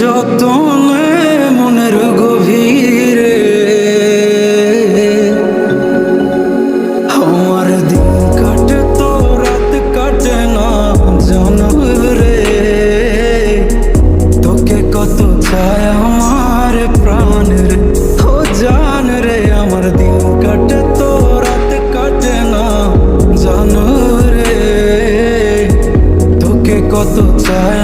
যতনে মনের গভীরে। আমার দিন কাটে তো রাত কাটে না জানব রে তোকে কত চায় আমার প্রাণ রে, ও জান রে। আমার দিন কাটে তো রাত কাটে না জানো রে তোকে কত চায়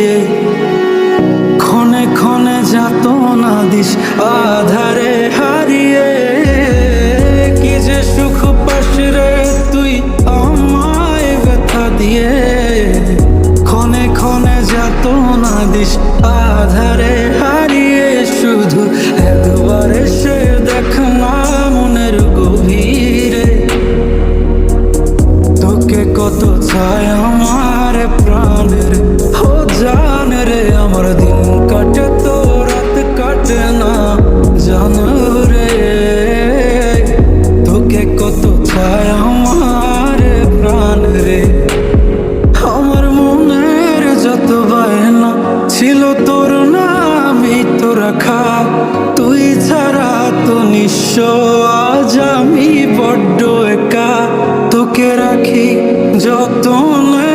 দিয়ে ক্ষণে ক্ষণে যাত না দিস, আধারে হারিয়ে। কি যে সুখ পাস রে তুই আমায় ব্যথা দিয়ে। ক্ষণে ক্ষণে যাত না দিস, আধারে নিঃস্ব আজ আমি বড্ড একা। তোকে রাখি যতন